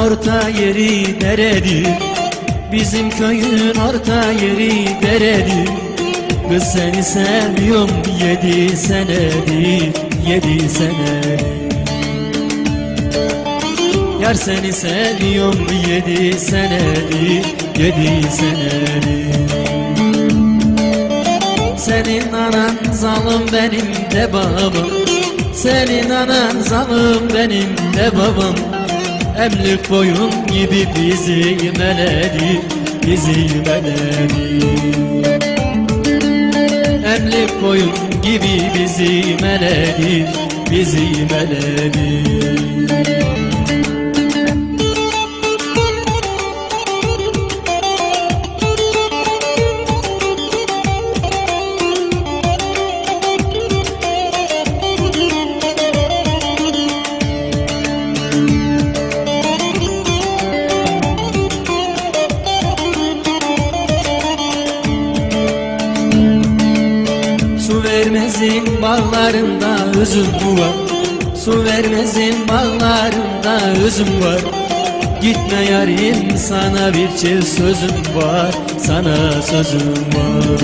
orta yeri deredir Bizim köyün orta yeri deredir Kız seni seviyorum yedi senedir Yedi senedir Yar seni seviyorum yedi senedir Yedi senedir Senin anan zalim benim de babam. Senin anan zalim benim de babam Emlik boyun gibi bizi meledi Bizi meledi. Emlik boyun gibi bizi meledi Bizi meledi Su vermezin bağlarında üzüm var. Su vermezin bağlarında üzüm var. Gitme yarim sana bir çift sözüm var. Sana sözüm var.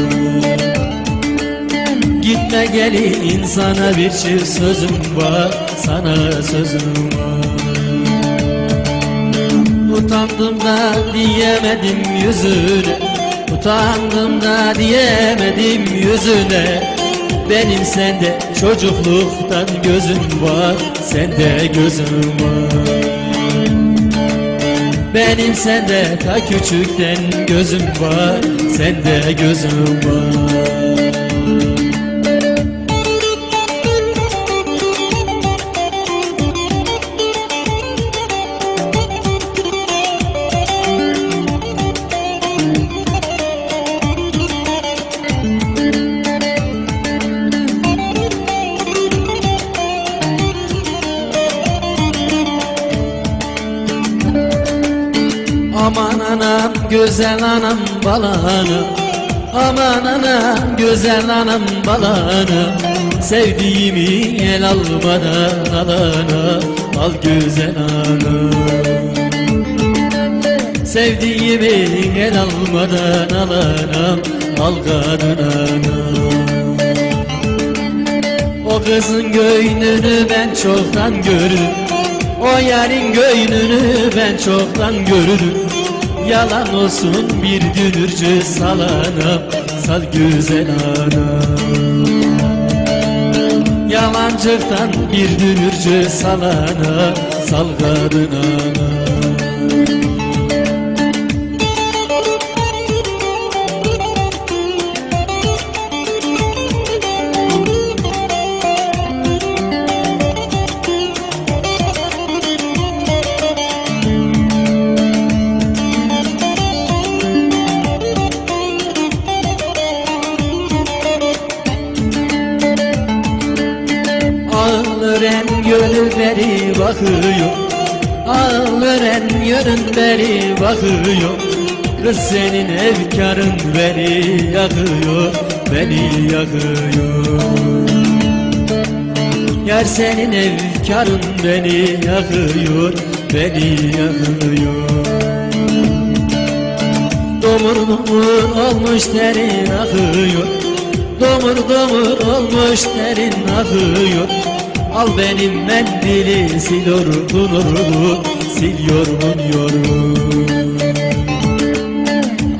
Gitme gelin sana bir çift sözüm var. Sana sözüm var. Utandım da diyemedim yüzüne. Utandım da diyemedim yüzüne Benim sende çocukluktan gözüm var Sende gözüm var. Benim sende ta küçükten gözüm var Sende gözüm var güzel anam balanım Aman anam güzel anam balanım Sevdiğimi el almadan alana Al güzel anam Sevdiğimi el almadan alana Al kadın anam o kızın göynünü ben çoktan gördüm O yarın göynünü ben çoktan gördüm Yalan olsun bir dünürcü salana Sal güzel anam Yalancıktan bir dünürcü salana Sal kadın anam bakıyor Ağlar en yönün beri bakıyor Kız senin evkarın beni yakıyor Beni yakıyor. Yar senin evkarın beni yakıyor Beni yakıyor. Domur domur olmuş terin akıyor. Domur domur olmuş terin akıyor Al benim mendili sil yorgunumu Sil yorgun yorgun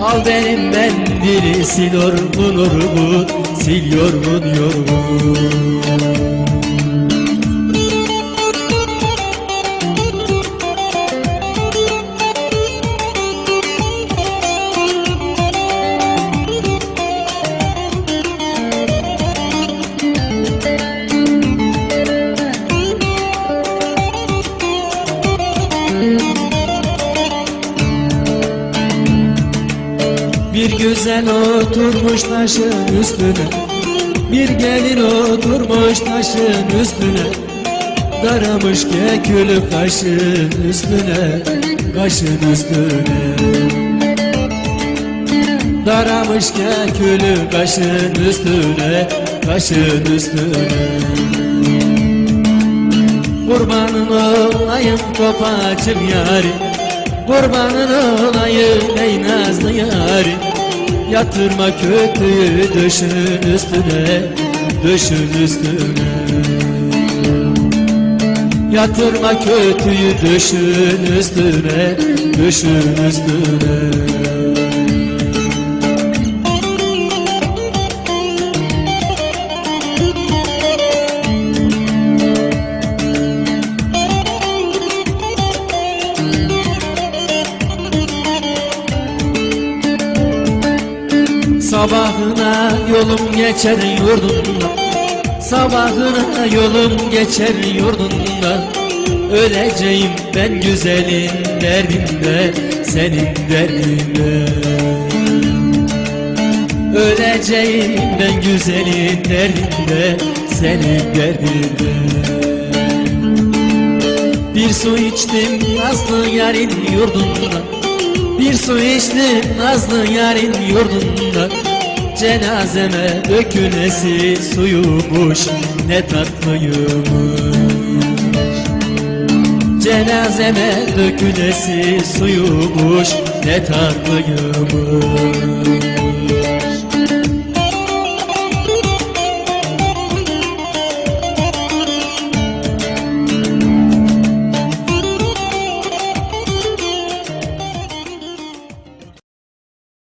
Al benim mendili sil yorgunumu Sil yorgun yorgun güzel oturmuş taşın üstüne. Bir gelin oturmuş taşın üstüne. Daramış kekülü kaşın üstüne. Kaşın üstüne. Daramış kekülü kaşın üstüne. Kaşın üstüne. Kurbanın olayım kopacım yarim Kurbanın olayım ey nazlı yarim Yatırma kötüyü döşün üstüne Döşün üstüne. Yatırma kötüyü döşün üstüne Döşün üstüne Sabahına yolum geçer yurdunda Sabahına yolum geçer yurdunda Öleceğim ben güzelin derdinde Senin derdinde. Öleceğim ben güzelin derdinde Senin derdinde. Bir su içtim Nazlı yarın yurdunda Bir su içtim Nazlı yarın yurdunda Cenazeme dökülesi suyumuş Ne tatlıymış. Cenazeme dökülesi suyumuş Ne tatlıymış